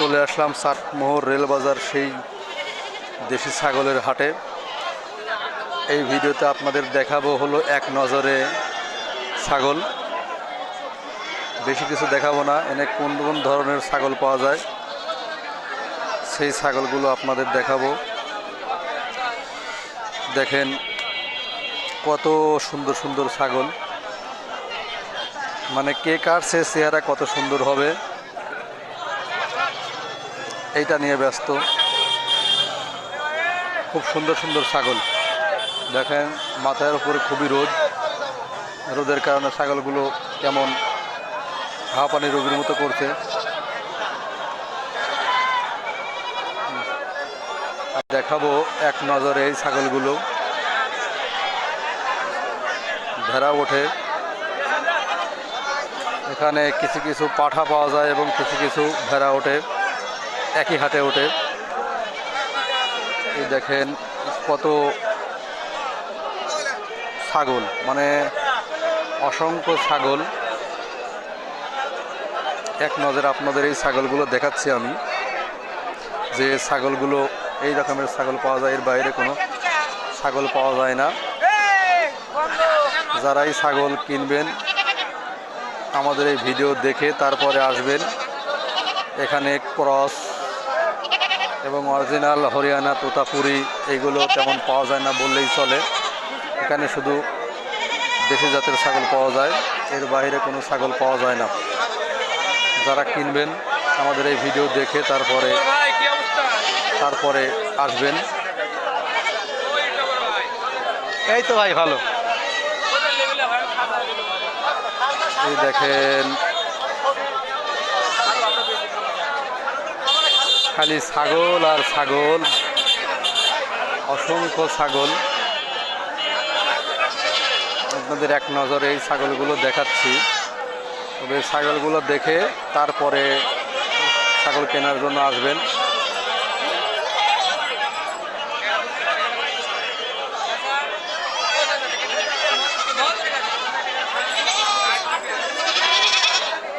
চলে আসলাম চাটমোহর রেলবাজার সেই দেশি ছাগলের হাটে। এই ভিডিওতে আপনাদের দেখাবো হলো এক নজরে ছাগল। বেশি কিছু দেখাবো না, এনে কোন কোন ধরনের ছাগল পাওয়া যায়, সেই ছাগলগুলো আপনাদের দেখাবো। দেখেন কত সুন্দর সুন্দর ছাগল। মানে কে কার সে চেহারা কত সুন্দর হবে। এইটা নিয়ে ব্যস্ত। খুব সুন্দর সুন্দর ছাগল। দেখেন, মাথার উপরে খুবই রোদ। রোদের কারণে ছাগলগুলো কেমন হাঁপানি রোগীর মতো করছে। দেখাবো এক নজরে এই ছাগলগুলো। ভেড়া ওঠে। এখানে কিছু কিছু পাঠা পাওয়া যায় এবং কিছু কিছু ভেড়া ওঠে। একই হাটে ওঠে। এই দেখেন কত ছাগল মানে অসংখ্য ছাগল। এক নজরে আপনাদের এই ছাগলগুলো দেখাচ্ছি আমি। যে ছাগলগুলো, এই রকমের ছাগল পাওয়া যায়, এর বাইরে কোনো ছাগল পাওয়া যায় না। যারা এই ছাগল কিনবেন, আমাদের এই ভিডিও দেখে তারপরে আসবেন। এখানে ক্রস এবং অরিজিনাল হরিয়ানা তোতাপুরি এইগুলো তেমন পাওয়া যায় না বললেই চলে। এখানে শুধু দেশি জাতের ছাগল পাওয়া যায় এর বাইরে কোনো ছাগল পাওয়া যায় না। যারা কিনবেন আমাদের এই ভিডিও দেখে তারপরে তারপরে আসবেন। এই তো ভাই ভালো। এই দেখেন খালি ছাগল আর ছাগল। অসংখ্য ছাগল। আপনাদের এক নজরে এই ছাগলগুলো দেখাচ্ছি। তবে ছাগলগুলো দেখে তারপরে ছাগল কেনার জন্য আসবেন।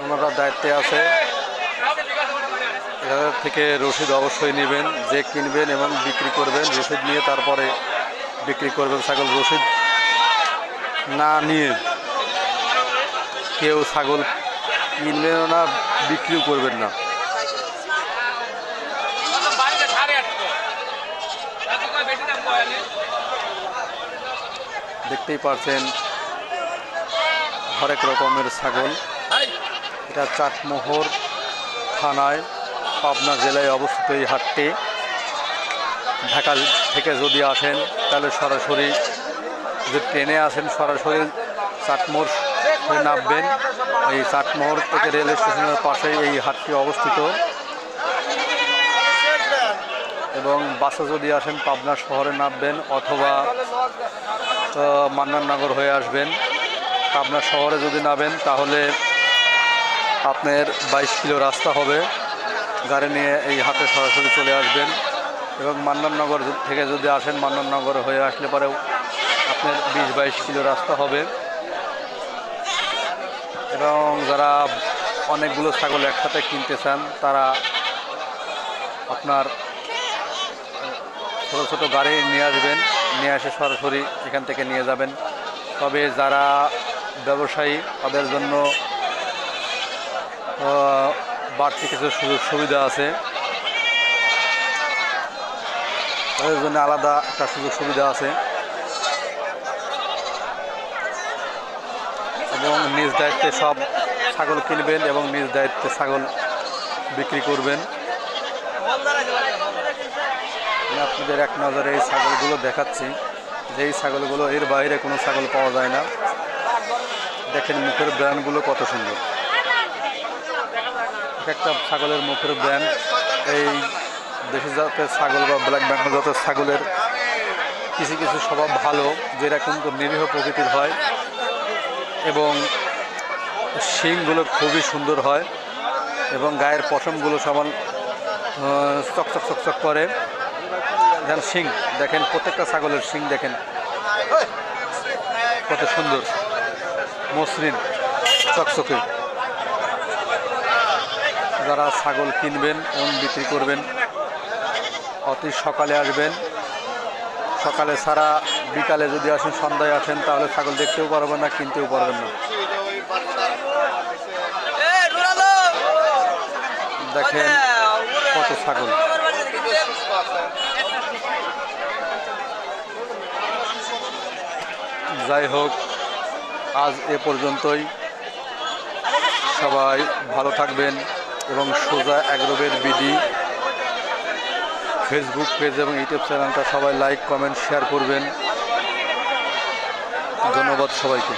ওনারা দায়িত্বে আছে। এদের থেকে রসিদ অবশ্যই নেবেন যে কিনবেন এবং বিক্রি করবেন রসিদ নিয়ে তারপরে বিক্রি করবেন ছাগল। রসিদ না নিয়ে কেউ ছাগল কিনবেনও না বিক্রিও করবেন না। দেখতেই পারছেন হরেক রকমের ছাগল। এটা চাটমোহর থানায়। পাবনা জেলায় অবস্থিত এই হাটটি। ঢাকা থেকে যদি আসেন তাহলে সরাসরি যদি ট্রেনে আসেন সরাসরি চাটমোহর হয়ে নামবেন। এই চাটমোহর থেকে রেল স্টেশনের পাশেই এই হাটটি অবস্থিত। এবং বাসে যদি আসেন পাবনা শহরে নামবেন অথবা আহ, মান্নাননগর হয়ে আসবেন। পাবনা শহরে যদি নামেন তাহলে আপনার বাইশ কিলো রাস্তা হবে। গাড়ি নিয়ে এই হাটে সরাসরি চলে আসবেন এবং মান্নাননগর থেকে যদি আসেন মান্নাননগর হয়ে আসলে পরেও আপনার বিশ বাইশ কিলো রাস্তা হবে। এবং যারা অনেকগুলো ছাগল একসাথে কিনতে চান, তারা আপনার ছোটো ছোটো গাড়ি নিয়ে আসবেন, নিয়ে এসে সরাসরি এখান থেকে নিয়ে যাবেন। তবে যারা ব্যবসায়ী, তাদের জন্য বাড়তি কিছু সুযোগ সুবিধা আছে। তাদের জন্য আলাদা একটা সুযোগ সুবিধা আছে। এবং নিজ দায়িত্বে সব ছাগল কিনবেন এবং নিজ দায়িত্বে ছাগল বিক্রি করবেন। আপনাদের এক নজরে এই ছাগলগুলো দেখাচ্ছি। যে এই ছাগলগুলো এর বাইরে কোনো ছাগল পাওয়া যায় না। দেখেন মুখের ব্র্যান্ডগুলো কত সুন্দর। এক একটা ছাগলের মুখের ব্র্যান্ড এই দেশি জাতের ছাগল বা ব্ল্যাক বেঙ্গল জাতের ছাগলের কিছু কিছু স্বভাব ভালো যেটা কিন্তু নিরীহ প্রকৃতির হয়, এবং শিংগুলো খুবই সুন্দর হয়, এবং গায়ের পশমগুলো সমান চকচক চকচক করে। যেন শিং, দেখেন প্রত্যেকটা ছাগলের শিং দেখেন। কত সুন্দর, মসৃণ, চকচকে। যারা ছাগল কিনবেন এবং বিক্রি করবেন, অতি সকালে আসবেন। সকালে ছাড়া বিকালে যদি আসেন, সন্ধ্যায় আসেন, তাহলে ছাগল দেখতেও পারবেন না, কিনতেও পারবেন না। দেখেন কত ছাগল। যাই হোক, আজ এ পর্যন্তই। সবাই ভালো থাকবেন। এবং সোজা অ্যাগ্রোবের বিডি। ফেসবুক পেজ এবং ইউটিউব চ্যানেলটা সবাই লাইক কমেন্ট শেয়ার করবেন। ধন্যবাদ সবাইকে।